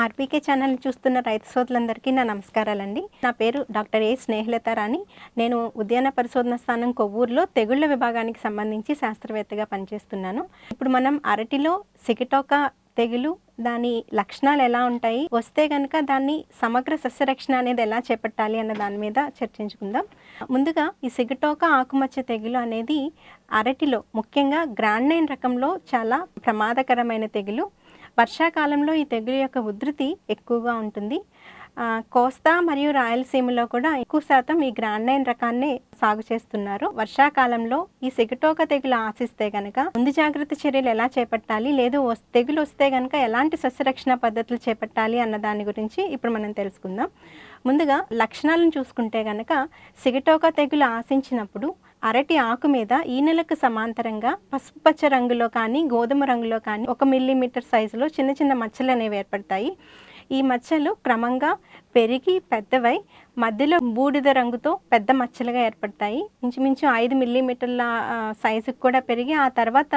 RPK channel చూస్తున్న రైతు సోదరులందరికీ నా నమస్కారాలండి. నా పేరు డాక్టర్ ఏ స్నేహలత రాణి నేను ఉద్యాన పరిశోధన స్థానం కొవ్వూరులో తెగుళ్ళ విభాగానికి సంబంధించి శాస్త్రవేత్తగా పనిచేస్తున్నాను. ఇప్పుడు మనం అరటిలో సిగిటోక తెగులు దాని లక్షణాలు ఎలా ఉంటాయి వస్తే కనుక దాన్ని సమగ్ర సస్యరక్షణ అనేది ఎలా చేపట్టాలి అన్న దాని మీద చర్చించుకుందాం. ముందుగా ఈ సిగటోక ఆకుమచ్చ తెగులు అనేది అరటిలో ముఖ్యంగా గ్రాండైన్ రకంలో చాలా ప్రమాదకరమైన తెగులు. వర్షాకాలంలో ఈ తెగులు యొక్క ఉధృతి ఎక్కువగా ఉంటుంది. కోస్తా మరియు రాయలసీమలో కూడా ఎక్కువ శాతం ఈ గ్రాండైన్ రకాన్ని సాగు చేస్తున్నారు. వర్షాకాలంలో ఈ సిగటోక తెగులు ఆశిస్తే గనక ముందు జాగ్రత్త చర్యలు ఎలా చేపట్టాలి? లేదు తెగులు వస్తే గనక ఎలాంటి సస్యరక్షణ పద్ధతులు చేపట్టాలి అన్న దాని గురించి ఇప్పుడు మనం తెలుసుకుందాం. ముందుగా లక్షణాలను చూసుకుంటే గనక సిగటోక తెగులు ఆశించినప్పుడు అరటి ఆకు మీద ఈనెలకు సమాంతరంగా పసుపు పచ్చ రంగులో కానీ గోధుమ రంగులో కానీ ఒక మిల్లీమీటర్ సైజులో చిన్న చిన్న మచ్చలు అనేవి ఏర్పడతాయి. ఈ మచ్చలు క్రమంగా పెరిగి పెద్దవై మధ్యలో బూడిద రంగుతో పెద్ద మచ్చలుగా ఏర్పడతాయి. ఇంచుమించు ఐదు మిల్లీమీటర్ల సైజుకు కూడా పెరిగి ఆ తర్వాత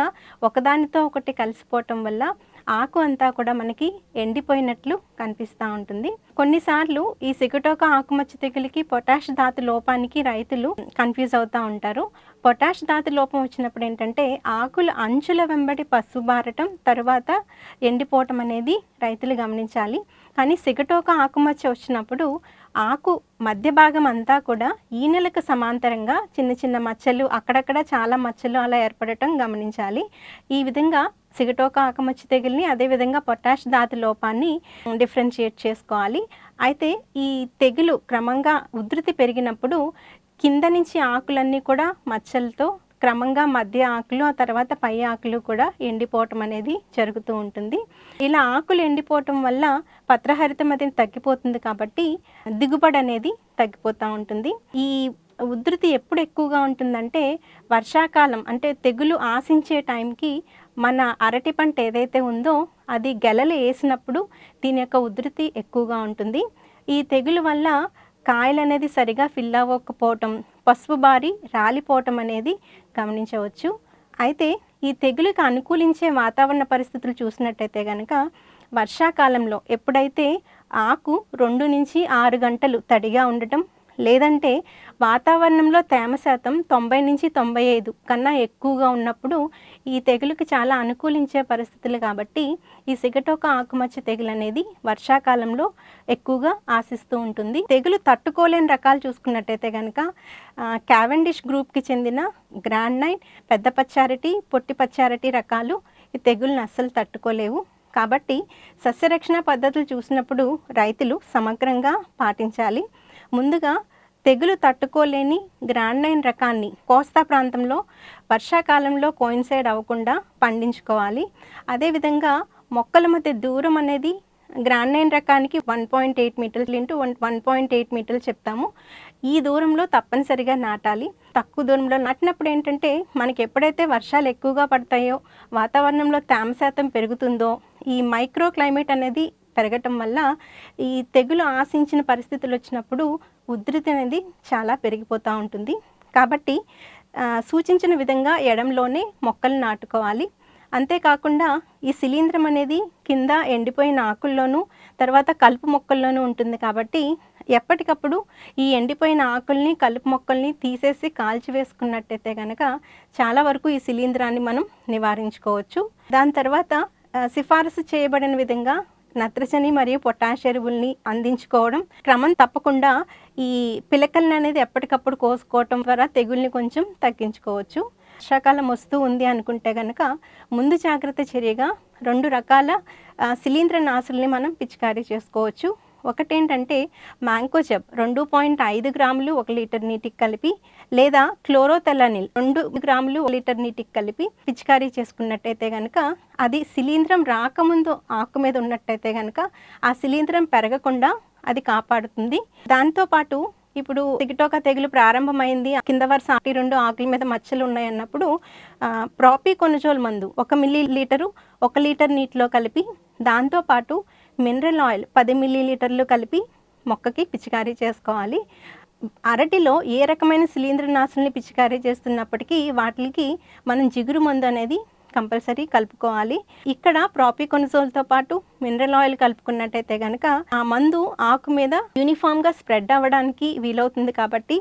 ఒకదానితో ఒకటి కలిసిపోవటం వల్ల ఆకు అంతా కూడా మనకి ఎండిపోయినట్లు కనిపిస్తూ ఉంటుంది. కొన్నిసార్లు ఈ సిగటోక ఆకుమచ్చ తెగులకి పొటాష్ ధాతు లోపానికి రైతులు కన్ఫ్యూజ్ అవుతూ ఉంటారు. పొటాష్ ధాతు లోపం వచ్చినప్పుడు ఏంటంటే ఆకుల అంచుల వెంబడి పసుబారటం తర్వాత ఎండిపోవటం అనేది రైతులు గమనించాలి. కానీ సిగటోక ఆకుమచ్చ వచ్చినప్పుడు ఆకు మధ్య భాగం అంతా కూడా ఈనెలకు సమాంతరంగా చిన్న చిన్న మచ్చలు అక్కడక్కడ చాలా మచ్చలు అలా ఏర్పడటం గమనించాలి. ఈ విధంగా సిగటోక ఆకమచ్చి తెగుల్ని అదేవిధంగా పొటాష్ ధాతు లోపాన్ని డిఫరెన్షియేట్ చేసుకోవాలి. అయితే ఈ తెగులు క్రమంగా ఉధృతి పెరిగినప్పుడు కింద నుంచి ఆకులన్నీ కూడా మచ్చలతో క్రమంగా మధ్య ఆకులు ఆ తర్వాత పై ఆకులు కూడా ఎండిపోవటం అనేది జరుగుతూ ఉంటుంది. ఇలా ఆకులు ఎండిపోవటం వల్ల పత్రహరితం అనేది తగ్గిపోతుంది కాబట్టి దిగుబడి అనేది తగ్గిపోతూ ఉంటుంది. ఈ ఉధృతి ఎప్పుడు ఎక్కువగా ఉంటుందంటే వర్షాకాలం అంటే తెగులు ఆశించే టైంకి మన అరటి పంట ఏదైతే ఉందో అది గెలలు వేసినప్పుడు దీని యొక్క ఉధృతి ఎక్కువగా ఉంటుంది. ఈ తెగులు వల్ల కాయలు అనేది సరిగా ఫిల్ అవ్వకపోవటం పసుపు బారి రాలిపోవటం అనేది గమనించవచ్చు. అయితే ఈ తెగులుకి అనుకూలించే వాతావరణ పరిస్థితులు చూసినట్టయితే కనుక వర్షాకాలంలో ఎప్పుడైతే ఆకు రెండు నుంచి ఆరు గంటలు తడిగా ఉండటం లేదంటే వాతావరణంలో తేమ శాతం తొంభై నుంచి తొంభై ఐదు కన్నా ఎక్కువగా ఉన్నప్పుడు ఈ తెగులుకి చాలా అనుకూలించే పరిస్థితులు కాబట్టి ఈ సిగటోక ఆకుమచ్చ తెగులు అనేది వర్షాకాలంలో ఎక్కువగా ఆశిస్తూ ఉంటుంది. తెగులు తట్టుకోలేని రకాలు చూసుకున్నట్టయితే కనుక క్యావెండిష్ గ్రూప్కి చెందిన గ్రాండ్ నైన్ పెద్ద పచ్చారటి పొట్టి పచ్చారటి రకాలు ఈ తెగుల్ని అస్సలు తట్టుకోలేవు. కాబట్టి సస్యరక్షణ పద్ధతులు చూసినప్పుడు రైతులు సమగ్రంగా పాటించాలి. ముందుగా తెగులు తట్టుకోలేని గ్రాండ్ రకాన్ని కోస్తా ప్రాంతంలో వర్షాకాలంలో కోయిన్సైడ్ అవ్వకుండా పండించుకోవాలి. అదేవిధంగా మొక్కల మధ్య దూరం అనేది గ్రాండ్ రకానికి వన్ పాయింట్ ఎయిట్ మీటర్లు into one one point eight మీటర్లు చెప్తాము. ఈ దూరంలో తప్పనిసరిగా నాటాలి. తక్కువ దూరంలో నాటినప్పుడు ఏంటంటే మనకి ఎప్పుడైతే వర్షాలు ఎక్కువగా పడతాయో వాతావరణంలో తేమ శాతం పెరుగుతుందో ఈ మైక్రో క్లైమేట్ అనేది పెరగటం వల్ల ఈ తెగులు ఆశించిన పరిస్థితులు వచ్చినప్పుడు ఉధృతి అనేది చాలా పెరిగిపోతూ ఉంటుంది. కాబట్టి సూచించిన విధంగా ఎడంలోనే మొక్కలు నాటుకోవాలి. అంతేకాకుండా ఈ శిలీంధ్రం అనేది కింద ఎండిపోయిన ఆకుల్లోనూ తర్వాత కలుపు మొక్కల్లోనూ ఉంటుంది కాబట్టి ఎప్పటికప్పుడు ఈ ఎండిపోయిన ఆకుల్ని కలుపు మొక్కల్ని తీసేసి కాల్చి వేసుకున్నట్టయితే కనుక చాలా వరకు ఈ శిలీంధ్రాన్ని మనం నివారించుకోవచ్చు. దాని తర్వాత సిఫారసు చేయబడిన విధంగా నత్రజని మరియు పొటాష్ ఎరువుల్ని అందించుకోవడం క్రమం తప్పకుండా ఈ పిలకల్ని అనేది ఎప్పటికప్పుడు కోసుకోవటం ద్వారా తెగుల్ని కొంచెం తగ్గించుకోవచ్చు. వర్షాకాలం వస్తూ ఉంది అనుకుంటే కనుక ముందు జాగ్రత్త చర్యగా రెండు రకాల శిలీంద్ర నాసుల్ని మనం పిచికారీ చేసుకోవచ్చు. ఒకటేంటంటే మ్యాంకోజబ్ రెండు పాయింట్ ఐదు గ్రాములు ఒక లీటర్ నీటికి కలిపి లేదా క్లోరోతెలనిల్ రెండు గ్రాములు ఒక లీటర్ నీటికి కలిపి పిచికారీ చేసుకున్నట్టయితే కనుక అది శిలీంధ్రం రాకముందు ఆకు మీద ఉన్నట్టయితే కనుక ఆ శిలీంధ్రం పెరగకుండా అది కాపాడుతుంది. దాంతోపాటు ఇప్పుడు తిగిటోక తెగులు ప్రారంభమైంది. కింద వరుస ఆటి రెండు ఆకుల మీద మచ్చలు ఉన్నాయి అన్నప్పుడు ప్రాపీ కొనుజోల్ మందు ఒక మిల్లీ లీటరు ఒక లీటర్ నీటిలో కలిపి దాంతోపాటు మినరల్ ఆయిల్ పది మిల్లీలీటర్లు కలిపి మొక్కకి పిచికారీ చేసుకోవాలి. అరటిలో ఏ రకమైన శిలీంద్రనాశుల్ని పిచికారీ చేస్తున్నప్పటికీ వాటికి మనం జిగురు మందు అనేది కంపల్సరీ కలుపుకోవాలి. ఇక్కడ ప్రాపికొనజోల్తో పాటు మినరల్ ఆయిల్ కలుపుకున్నట్టయితే కనుక ఆ మందు ఆకు మీద యూనిఫామ్గా స్ప్రెడ్ అవ్వడానికి వీలవుతుంది కాబట్టి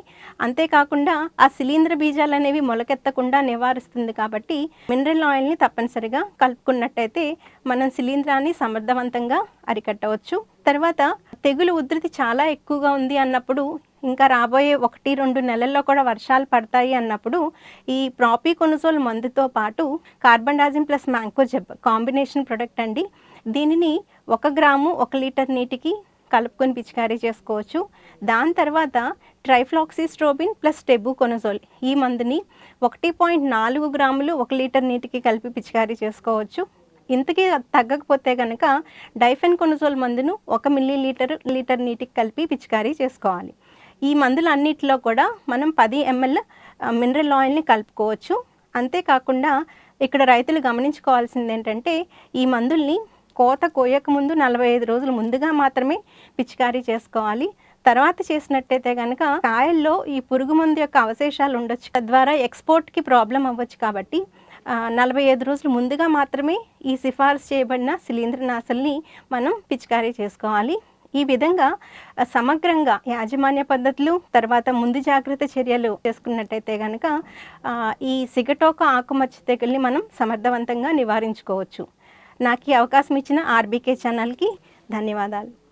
అంతేకాకుండా ఆ శిలీంద్ర బీజాలు అనేవి మొలకెత్తకుండా నివారిస్తుంది కాబట్టి మినరల్ ఆయిల్ని తప్పనిసరిగా కలుపుకున్నట్టయితే మనం శిలీంధ్రాన్ని సమర్థవంతంగా అరికట్టవచ్చు. తర్వాత తెగులు ఉధృతి చాలా ఎక్కువగా ఉంది అన్నప్పుడు ఇంకా రాబోయే ఒకటి రెండు నెలల్లో కూడా వర్షాలు పడతాయి అన్నప్పుడు ఈ ప్రాపికొనజోల్ మందుతో పాటు carbendazim plus mancozeb combination product అండి. దీనిని ఒక గ్రాము ఒక లీటర్ నీటికి కలుపుకొని పిచికారీ చేసుకోవచ్చు. దాని తర్వాత ట్రైఫ్లాక్సిస్ట్రోబిన్ ప్లస్ టెబుకొనజోల్ ఈ మందుని ఒకటి పాయింట్ నాలుగు గ్రాములు ఒక లీటర్ నీటికి కలిపి పిచికారీ చేసుకోవచ్చు. ఇంతకీ తగ్గకపోతే కనుక డైఫెన్ కొనజోల్ మందును ఒక మిల్లీ లీటర్ లీటర్ నీటికి కలిపి పిచికారీ చేసుకోవాలి. ఈ మందులన్నిటిలో కూడా మనం పది ఎంఎల్ మినరల్ ఆయిల్ని కలుపుకోవచ్చు. అంతేకాకుండా ఇక్కడ రైతులు గమనించుకోవాల్సింది ఏంటంటే ఈ మందుల్ని కోత కోయక ముందు నలభై ఐదు రోజులు ముందుగా మాత్రమే పిచికారీ చేసుకోవాలి. తర్వాత చేసినట్టయితే కనుక కాయల్లో ఈ పురుగు మందు యొక్క అవశేషాలు ఉండొచ్చు. తద్వారా ఎక్స్పోర్ట్కి ప్రాబ్లం అవ్వచ్చు కాబట్టి నలభై ఐదు రోజులు ముందుగా మాత్రమే ఈ సిఫార్సు చేయబడిన శిలీంద్రనాశల్ని మనం పిచికారీ చేసుకోవాలి. ఈ విధంగా సమగ్రంగా యాజమాన్య పద్ధతులు తర్వాత ముందు జాగ్రత్త చర్యలు చేసుకున్నట్టయితే కనుక ఈ సిగటోక ఆకుమచ్చ తెగుల్ని మనం సమర్థవంతంగా నివారించుకోవచ్చు. నాకు ఈ అవకాశం ఇచ్చిన ఆర్బీకే ఛానల్కి ధన్యవాదాలు.